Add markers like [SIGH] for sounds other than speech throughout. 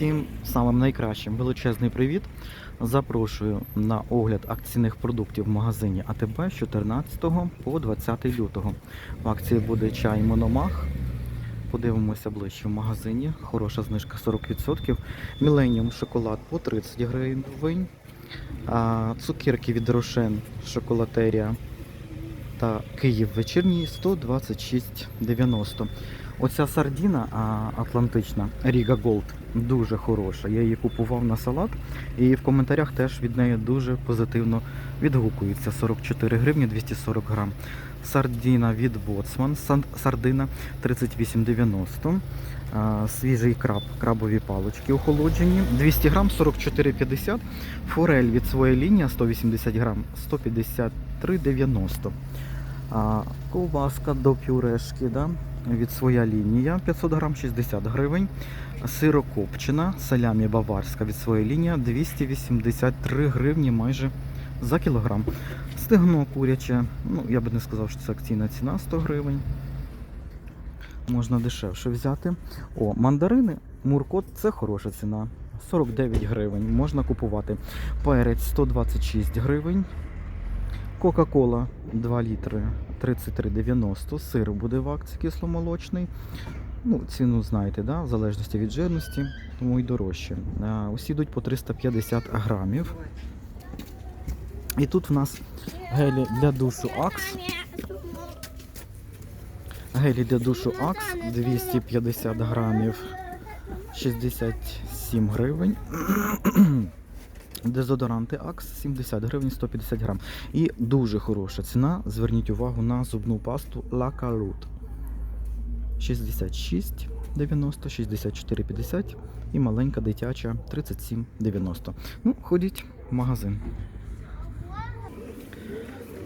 Всім самим найкращим величезний привіт. Запрошую на огляд акційних продуктів в магазині АТБ з 14 по 20 лютого. В акції буде чай Мономах. Подивимося ближче в магазині. Хороша знижка 40%. Міленіум шоколад по 30 гривень. Цукерки від Рошен шоколатерія та Київ вечірній 126,90. Оця сардіна атлантична Ріга Голд дуже хороша. Я її купував на салат і в коментарях теж від неї дуже позитивно відгукується. 44 гривні 240 грам. Сардіна від Боцман, сардина 38,90. Свіжий краб, крабові палочки охолоджені. 200 грам 44,50. Форель від своєї лінії 180 грам 153,90. А, ковбаска до пюрешки, да? Від своя лінія 500 грам 60 гривень. Сирокопчена, салямі баварська від своєї лінії 283 гривні майже за кілограм. Стегно куряче, ну я би не сказав, що це акційна ціна 100 гривень. Можна дешевше взяти. О, мандарини, муркот це хороша ціна. 49 гривень можна купувати. Перець 126 гривень. Кока-кола 2 літри 33,90. Сир буде в акції кисломолочний. Ну, ціну знаєте, да? в залежності від жирності, тому і дорожче. Усі йдуть по 350 грамів. І тут в нас гелі для душу Акс. Гелі для душу Акс 250 грамів 67 гривень. Дезодоранти Акс 70 гривень 150 грам. І дуже хороша ціна. Зверніть увагу на зубну пасту La Calut. 66,90, 64,50 і маленька дитяча 37,90. Ну, ходіть в магазин.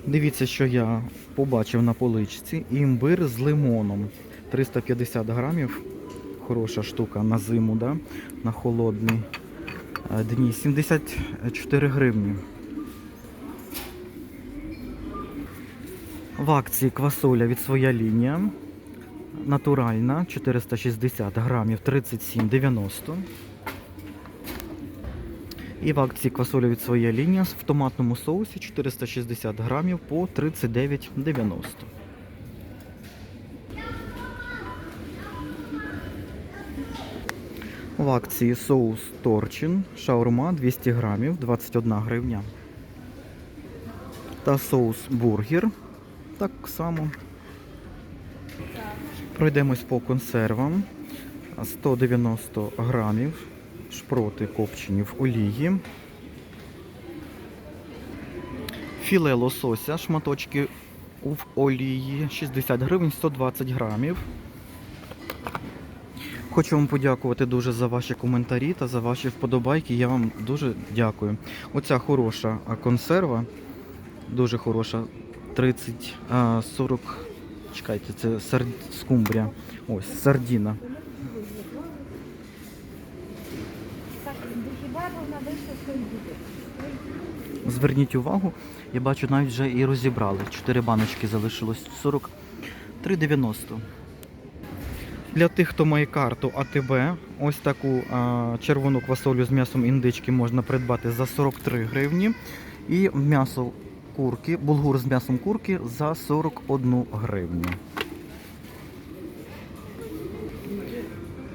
Дивіться, що я побачив на поличці. Імбир з лимоном. 350 грамів. Хороша штука на зиму, да? на холодний дні. 74 гривні. В акції квасоля від своя лінія. Натуральна 460 грамів 37,90. І в акції квасоля від своя лінія в томатному соусі 460 грамів по 39,90. В акції соус торчин шаурма 200 грамів 21 гривня. Та соус бургер так само. Пройдемось по консервам. 190 грамів шпроти копчені в олії. Філе лосося, шматочки в олії 60 гривень 120 грамів. Хочу вам подякувати дуже за ваші коментарі та за ваші вподобайки. Я вам дуже дякую. Оця хороша консерва, дуже хороша. 30, 40. чекайте, це сар... скумбрія. Ось, сардіна. Зверніть увагу, я бачу, навіть вже і розібрали. Чотири баночки залишилось 43,90. Для тих, хто має карту АТБ, ось таку а, червону квасолю з м'ясом індички можна придбати за 43 гривні. І м'ясо курки, булгур з м'ясом курки за 41 гривню.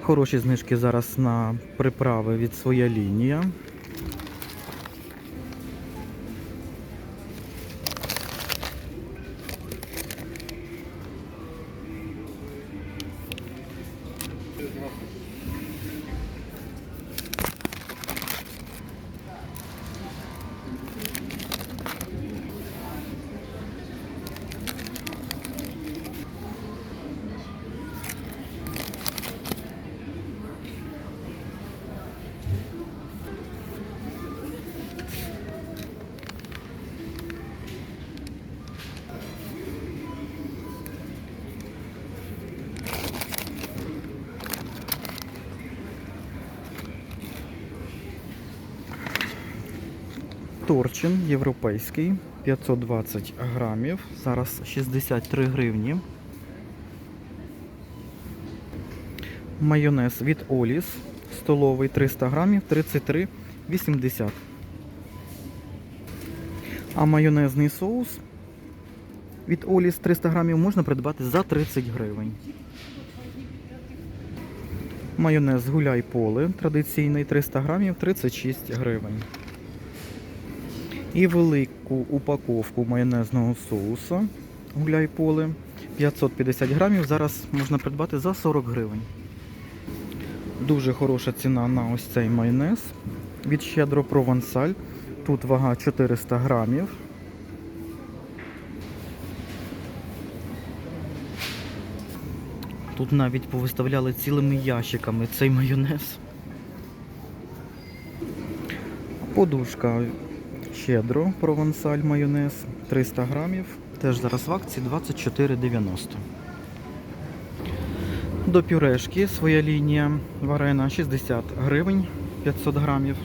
Хороші знижки зараз на приправи від своя лінія. Торчин європейський 520 грамів. Зараз 63 гривні. Майонез від Оліс столовий 300 грамів 33,80. А майонезний соус від Оліс 300 грамів можна придбати за 30 гривень. Майонез гуляй поле традиційний 300 грамів 36 гривень. І велику упаковку майонезного соусу гуляй поле 550 грамів. Зараз можна придбати за 40 гривень. Дуже хороша ціна на ось цей майонез від щедро провансаль. Тут вага 400 грамів. Тут навіть повиставляли цілими ящиками цей майонез. Подушка щедро провансаль майонез 300 грамів. Теж зараз в акції 24,90. До пюрешки своя лінія варена 60 гривень 500 грамів.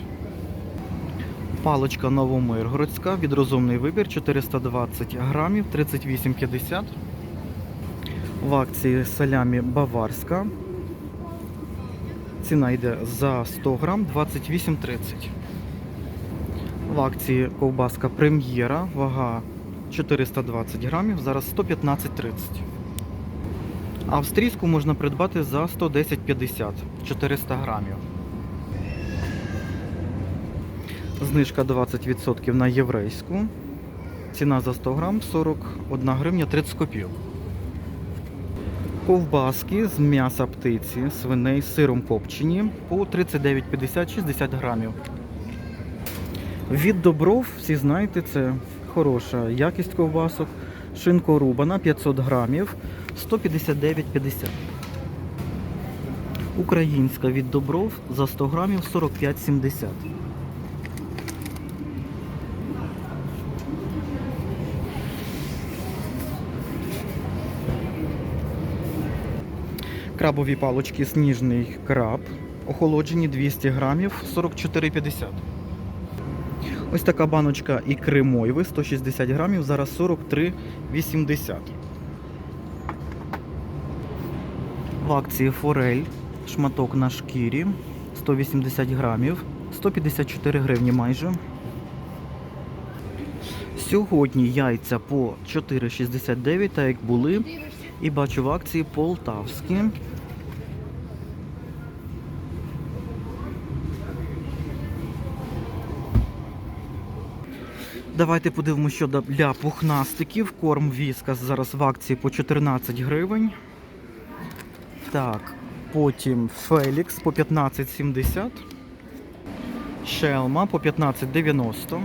Паличка Новомиргородська від розумний вибір 420 грамів 38,50. В акції салямі Баварська. Ціна йде за 100 грам 28,30. В акції ковбаска Прем'єра, вага 420 грамів, зараз 115,30. Австрійську можна придбати за 110,50 400 грамів. Знижка 20% на єврейську. Ціна за 100 грам 41 гривня 30 копійок. Ковбаски з м'яса птиці, свиней з сиром копчені по 39,50 60 грамів. Від добров, всі знаєте, це хороша якість ковбасок. Шинко рубана 500 грамів 159,50. Українська від добров за 100 грамів 45,70. Крабові палочки сніжний краб. Охолоджені 200 грамів 44,50. Ось така баночка ікри мойви 160 грамів, зараз 43,80. В акції форель, шматок на шкірі 180 грамів, 154 гривні майже. Сьогодні яйця по 4,69, так як були. І бачу в акції полтавські. Давайте подивимося, що для пухнастиків. Корм Віскас зараз в акції по 14 гривень. Так, потім Фелікс по 15,70. Шелма по 15,90.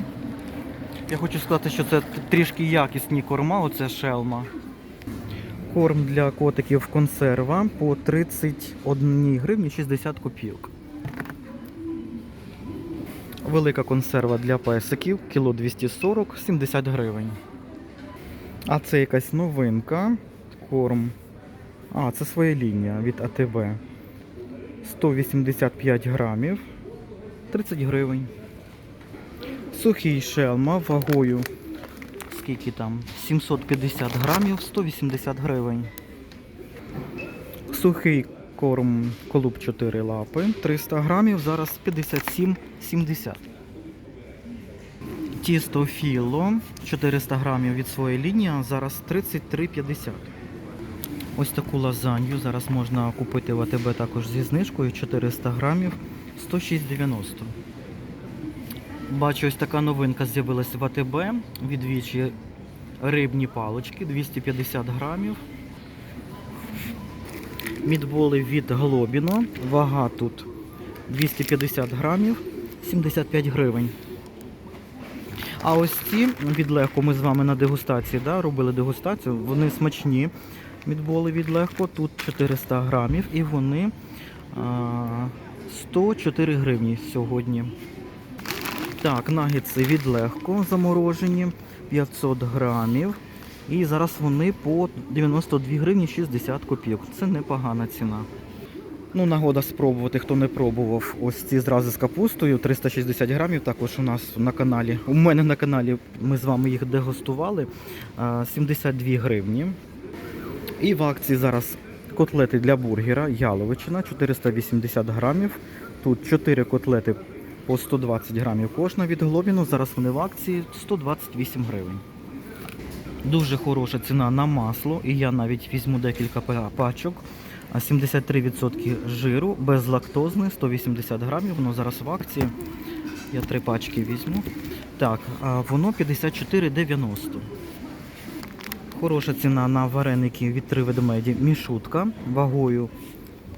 Я хочу сказати, що це трішки якісні корма, оце шелма. Корм для котиків консерва по 31 гривні 60 копійок. Велика консерва для песиків, кіло 240, 70 гривень. А це якась новинка. Корм. А, це своя лінія від АТБ. 185 грамів, 30 гривень. Сухий шелма вагою. Скільки там? 750 грамів, 180 гривень. Сухий корм колуб 4 лапи, 300 грамів, зараз 57,70. Тісто філо 400 грамів від своєї лінії, зараз 33,50. Ось таку лазанью зараз можна купити в АТБ також зі знижкою 400 грамів 106,90. Бачу, ось така новинка з'явилась в АТБ. Відвічі рибні палочки 250 грамів. Мідболи від Глобіно. Вага тут 250 грамів, 75 гривень. А ось ці від легко ми з вами на дегустації да, робили дегустацію. Вони смачні. Мідболи від легко, тут 400 грамів і вони а, 104 гривні сьогодні. Так, нагетси від легко заморожені 500 грамів. І зараз вони по 92 гривні 60 копійок. Це непогана ціна. Ну, нагода спробувати, хто не пробував. Ось ці зрази з капустою 360 грамів. Також у нас на каналі. У мене на каналі ми з вами їх дегустували. 72 гривні. І в акції зараз котлети для бургера, яловичина 480 грамів. Тут 4 котлети по 120 грамів кожна від Глобіну. Зараз вони в акції 128 гривень. Дуже хороша ціна на масло, і я навіть візьму декілька пачок. 73% жиру, безлактозне, 180 грамів. Воно зараз в акції. Я три пачки візьму. Так, воно 54,90. Хороша ціна на вареники від три ведмеді. Мішутка вагою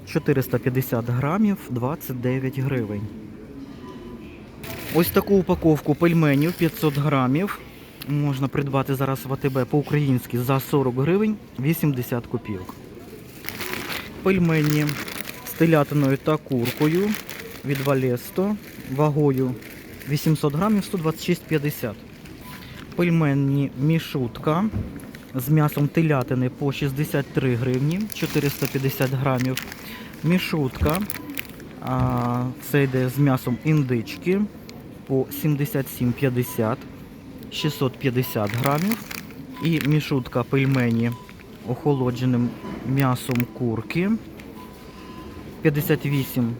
450 грамів 29 гривень. Ось таку упаковку пельменів 500 грамів. Можна придбати зараз в АТБ по-українськи за 40 гривень 80 копійок. Пельмені з телятиною та куркою від Валесто вагою 800 грамів 126,50. Пельмені мішутка з м'ясом телятини по 63 гривні 450 грамів. Мішутка. Це йде з м'ясом індички по 77,50 650 грамів. І мішутка пельмені охолодженим м'ясом курки 58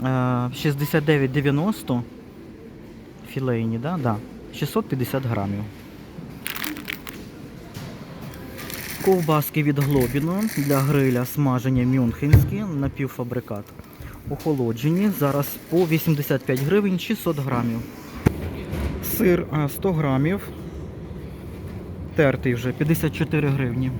е, 69,90 філейні, да? Да. 650 грамів. Ковбаски від Глобіно для гриля смаження мюнхенські напівфабрикат. Охолоджені. Зараз по 85 гривень 600 грамів. Сир 100 грамів. Тертий вже 54 гривні.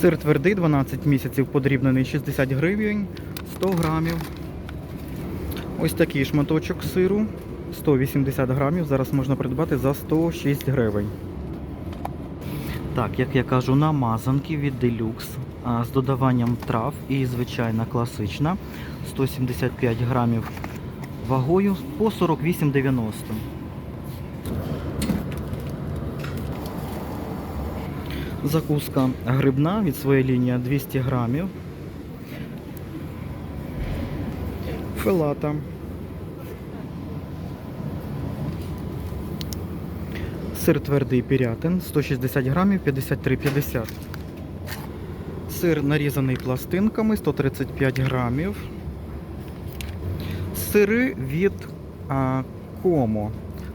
Сир твердий 12 місяців подрібнений 60 гривень 100 грамів. Ось такий шматочок сиру 180 грамів. Зараз можна придбати за 106 гривень. Так, як я кажу, намазанки від Deluxe з додаванням трав і звичайна класична 175 грамів вагою по 48,90. Закуска грибна від своєї лінії 200 грамів. Филата. Сир твердий пірятин 160 грамів 53,50. Сир нарізаний пластинками 135 грамів. Сири від а, Комо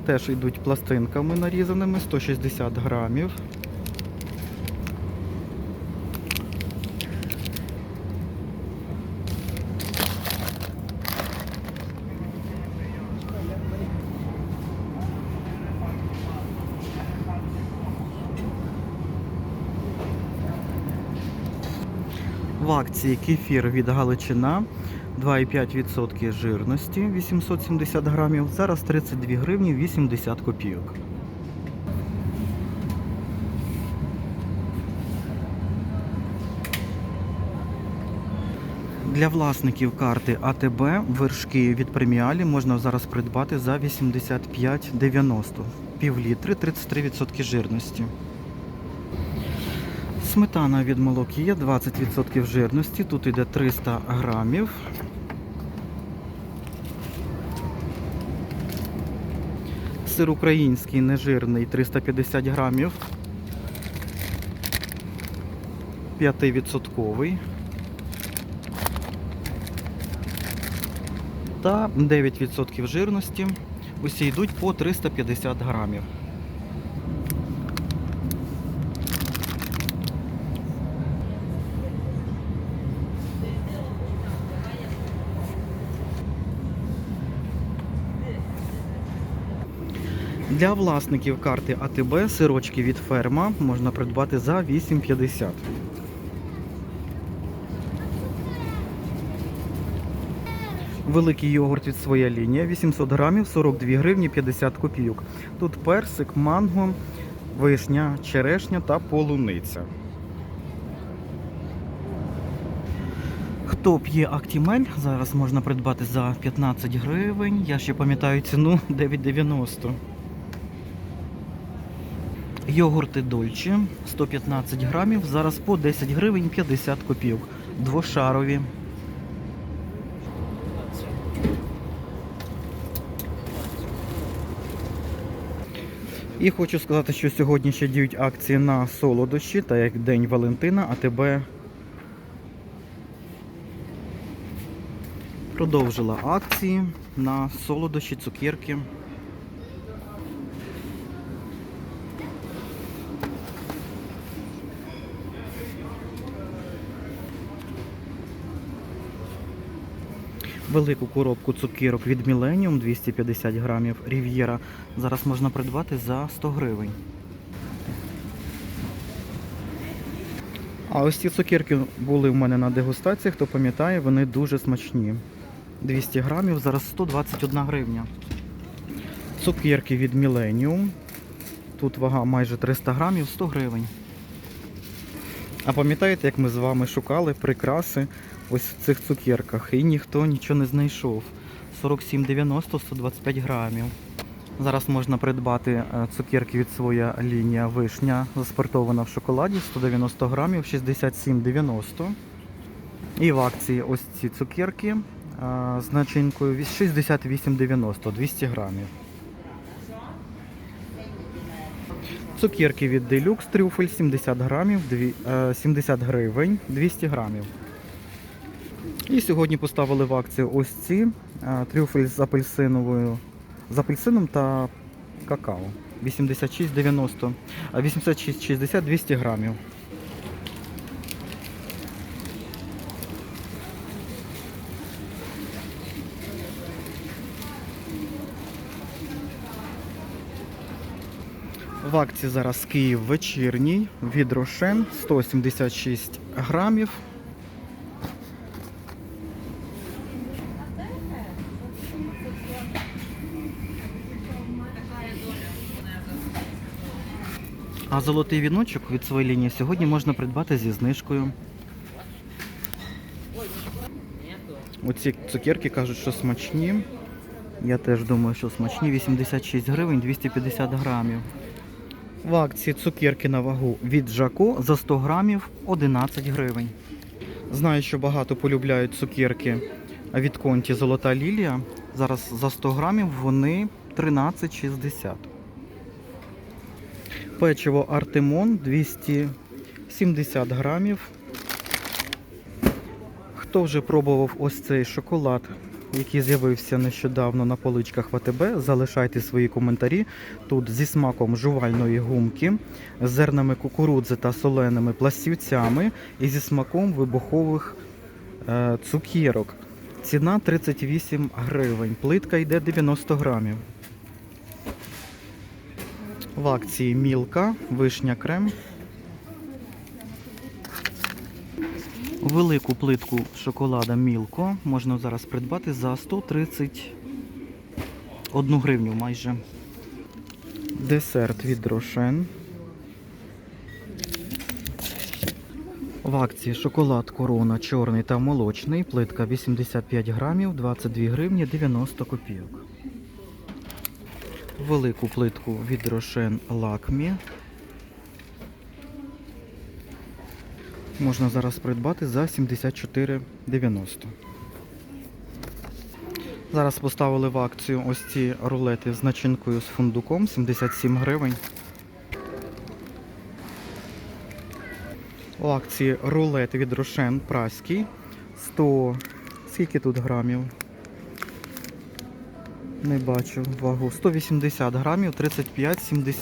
теж йдуть пластинками нарізаними 160 грамів. В акції кефір від Галичина 2,5% жирності 870 грамів. Зараз 32 гривні 80 копійок. Для власників карти АТБ вершки від преміалі можна зараз придбати за 85,90. Пів літри 33% жирності. Сметана від молокія 20% жирності. Тут йде 300 грамів. Сир український нежирний 350 грамів. 5%. Та 9% жирності. Усі йдуть по 350 грамів. Для власників карти АТБ сирочки від ферма можна придбати за 8,50. Великий йогурт від своя лінія 800 грамів 42 гривні 50 копійок. Тут персик, манго, вишня, черешня та полуниця. Хто п'є Актімель, зараз можна придбати за 15 гривень. Я ще пам'ятаю ціну 9,90. Йогурти Дольче 115 грамів, зараз по 10 гривень 50 копійок. Двошарові. І хочу сказати, що сьогодні ще діють акції на солодощі, та як День Валентина, АТБ продовжила акції на солодощі, цукерки. Велику коробку цукерок від Millennium 250 грамів Рів'єра зараз можна придбати за 100 гривень. А ось ці цукерки були в мене на дегустації, хто пам'ятає, вони дуже смачні. 200 грамів, зараз 121 гривня. Цукерки від Millennium. Тут вага майже 300 грамів, 100 гривень. А пам'ятаєте, як ми з вами шукали прикраси ось в цих цукерках і ніхто нічого не знайшов. 47,90 125 грамів. Зараз можна придбати е, цукерки від своя лінія вишня, заспортована в шоколаді 190 грамів 67,90. І в акції ось ці цукерки е, з начинкою 68,90 200 грамів. Цукерки від Deluxe трюфель 70 грамів, е, 70 гривень, 200 грамів. І сьогодні поставили в акцію ось ці е, трюфель з апельсиновою, з апельсином та какао. 86,90, а 86,60 200 грамів. В акції зараз Київ вечірній від Рошен 176 грамів. А золотий віночок від своєї лінії сьогодні можна придбати зі знижкою. Оці цукерки кажуть, що смачні. Я теж думаю, що смачні. 86 гривень 250 грамів. В акції цукерки на вагу від Жако за 100 грамів 11 гривень. Знаю, що багато полюбляють цукерки від конті Золота Лілія. Зараз за 100 грамів вони 13,60. Печиво Артемон 270 грамів. Хто вже пробував ось цей шоколад, який з'явився нещодавно на поличках в АТБ, залишайте свої коментарі. Тут зі смаком жувальної гумки, з зернами кукурудзи та соленими пластівцями і зі смаком вибухових е, цукірок. Ціна 38 гривень. Плитка йде 90 грамів. В акції Мілка, вишня крем. Велику плитку шоколада Мілко можна зараз придбати за 131 гривню майже. Десерт від Рошен. В акції шоколад Корона чорний та молочний. Плитка 85 грамів, 22 гривні 90 копійок. Велику плитку від Рошен Лакмі. Можна зараз придбати за 74,90. Зараз поставили в акцію ось ці рулети з начинкою з фундуком 77 гривень. У акції рулет від Рошен праський 100. Скільки тут грамів? Не бачу вагу. 180 грамів 35,70.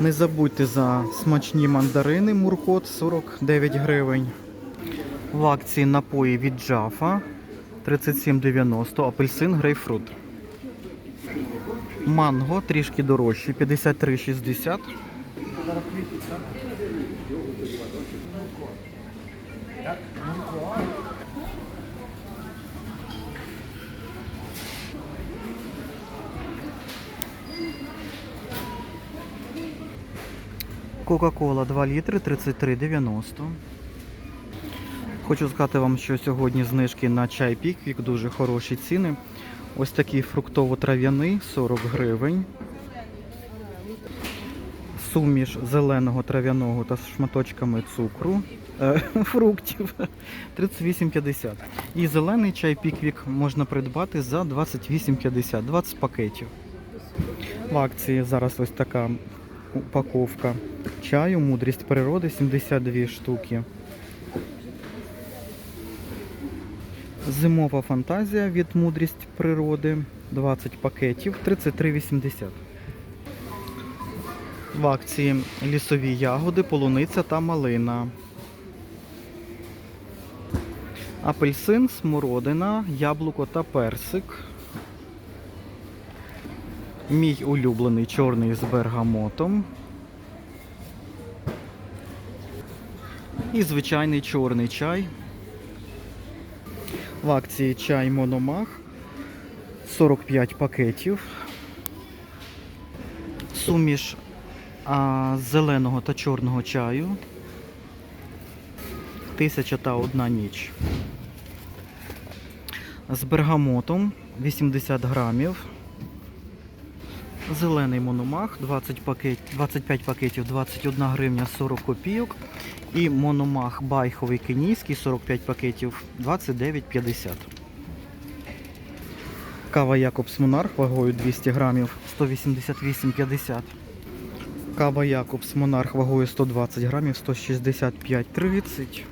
Не забудьте за смачні мандарини Муркот 49 гривень. В акції напої від Джафа 37,90, апельсин грейпфрут. Манго трішки дорожче 53,60. Кока-кола 2 літри 33,90. Хочу сказати вам, що сьогодні знижки на чай піквік, дуже хороші ціни. Ось такий фруктово-трав'яний 40 гривень. Суміш зеленого трав'яного та шматочками цукру е, [LAUGHS] фруктів 38,50. І зелений чай піквік можна придбати за 28,50, 20 пакетів. В акції зараз ось така упаковка чаю, мудрість природи 72 штуки. Зимова фантазія від мудрість природи 20 пакетів 33,80. В акції лісові ягоди, полуниця та малина. Апельсин, смородина, яблуко та персик. Мій улюблений чорний з бергамотом. І звичайний чорний чай. В акції чай Мономах 45 пакетів. Суміш а, зеленого та чорного чаю. Тисяча та одна ніч. З бергамотом 80 грамів. Зелений мономах 20 пакет, 25 пакетів 21 гривня 40 копійок. І мономах байховий кенійський 45 пакетів 29,50. Кава Якобс Монарх вагою 200 грамів 188,50. Кава Якобс Монарх вагою 120 грамів 165,30.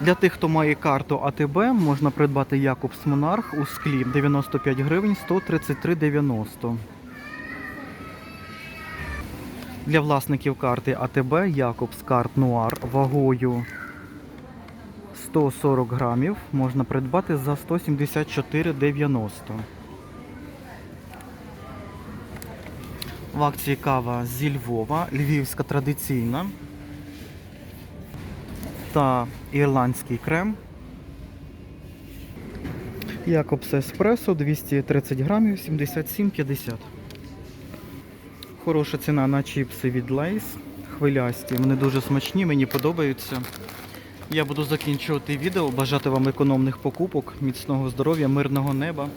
Для тих, хто має карту АТБ, можна придбати Якобс Монарх у склі 95 гривень 133,90. Для власників карти АТБ Якобс Карт Нуар вагою 140 грамів можна придбати за 174,90. В акції кава зі Львова, львівська традиційна та ірландський крем. Якобс Еспресо 230 грамів 77,50. Хороша ціна на чіпси від Лейс. Хвилясті. Вони дуже смачні, мені подобаються. Я буду закінчувати відео. Бажати вам економних покупок, міцного здоров'я, мирного неба.